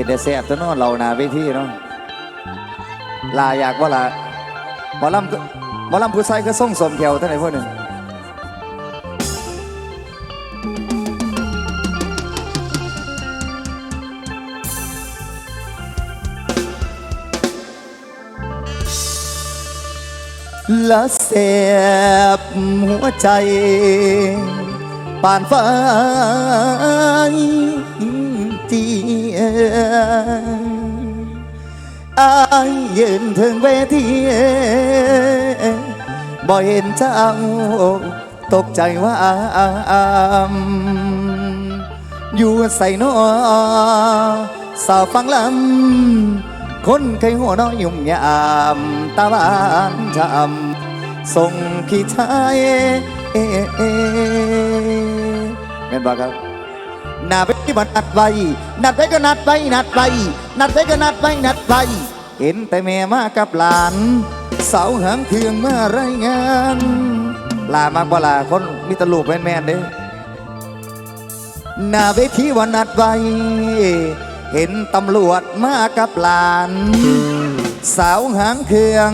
เป็นแต่แซ่บตัวเน้อเราหนาเวทีเนาะลาอยากว่าละหมอลำก็หมอลำผู้ชายก็ส่งสมแถวเท่าไหร่พวกนึงละเสียบหัวใจปานฟ้า จีอายยืนถึงเวทีบ่เห็นเจ้าตกใจว่าอามอยู่ใส่นอสาวฟังลำคนเคยหัวน้อยยุ่มยามตาบานจำส่งขี้ชายเอ่เอ่แม่นบอกครับนาไป ที่บันนัดไว้นัดไปก็นัดไปนัดไปนัดไปก็นัดไปนัดไปเห็นแต่แม่มากับหลานเสาหางเทืองมารายงาน ลามากบ่ลาคนมีตลูกแม่นๆเด้หน้าเวทีวันนัดไว้เห็นตำรวจมากับหลาน สาวหางเคือง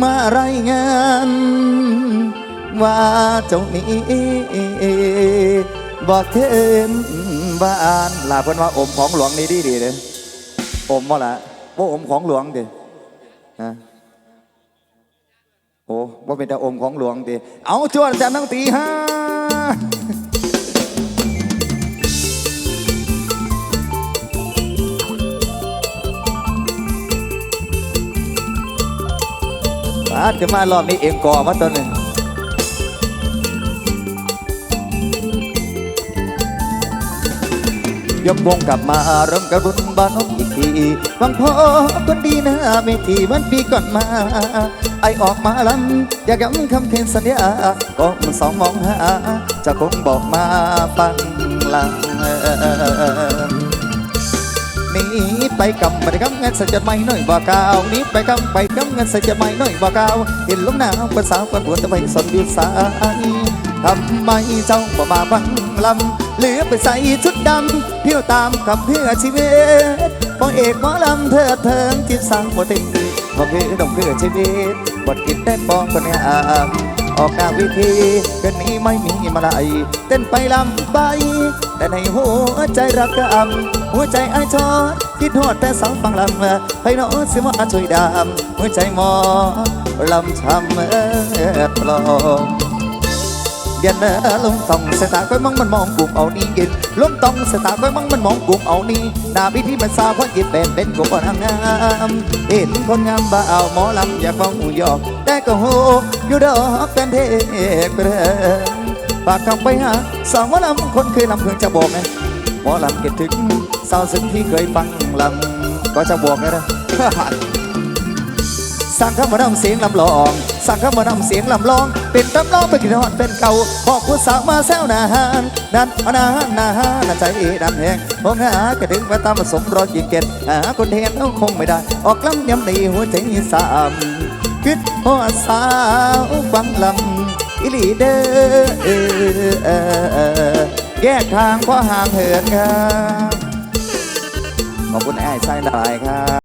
มารายงาน ว่าเจ้านี้ บอกเทนบ้านลาเพิ่นว่าอมของหลวงนี่ดีดีเด้อมบ่าละว่าอมของหลวงด้ฮะโอ้ว่าเป็นแต่อมของหลวงด้เอาจวนจันทั้งตีฮะปาดขึ้นมารอบนี้เอ็มก่อมาตัวหนึ่ง ยกวงกลับมาเริ่มกระรุนบ้านนกอีกทีหวังพ่อคนดีนะเมทีมันปีก่อนมา ไอออกมาลำอยากย้ำคำเทนสัญญาก็มันสองมองหาจะคงบอกมาฟังลังนีไปกำไปกำเงินใส่จดหมายหน่อยบ่กาวหนีไปกำไปกำเงินใส่จดหมายหน่อยบ่กาวเห็นลมหนาวคนสาวคนปวจะไปสนอยู่สายทำไมเจ้าบ่มาบังลำ หลือไปใส่ชุดดำเที่ยวตามกับเพื่อชีวิตพองเอกหมอลำเธอเทิงจิตสร้างบ่ติงบ่คือดองเพื่อชีวิตบทกินได้ปองคนงามออกหน้าวิธีเกินนี้ไม่มีมาลายเต้นไปลำไป แต่ในหัวใจรักกะอำหัวใจไอชอดคิดฮอดแต่สาวฟังลำให้น้องสิมาช่วยดำหัวใจหมอลำช้ำเอ่อปลอม ย็นเนอลมต้องสายตาก้อยมั่งมันมองกลุ่มเอานี่กินลมต้องสายตาก้อยมั่งมันมองกลุ่มเอานี่หน้าพิธีมันสาวเพราะหยิบเป็นเป็นกุมคนงามเห็นคนงามบ่เอาหมอลำอยากฟังหูยอกแต่ก็โหอยู่ดอกกันเทกเปรฝากคำไปหาสาวหมอลำคนเคยลำเพิ่งจะบอกไงหมอลำคิดถึงสาวซึ้งที่เคยฟังลำก็จะบอกไงนะสั่งคำว่านำเสียงลำลอง สั่งคำว่านำเสียงลำลอง เป็นตำลองเป็นกินฮอดเป็นเก่าขอบคุณสาวมาแซวนาฮานนันนาฮานนาฮานนาใจดันแหงพงหากระดึงมาตามผสมรอยยิงเก็ดหาคนเห็นเอาคงไม่ได้ ออกลำย้ำในหัวใจสามคิดหัวสาวฟังลำอิลีเดอแยกทางเพราะห่างเหินครับขอบคุณไอ้ไส้ลายครับ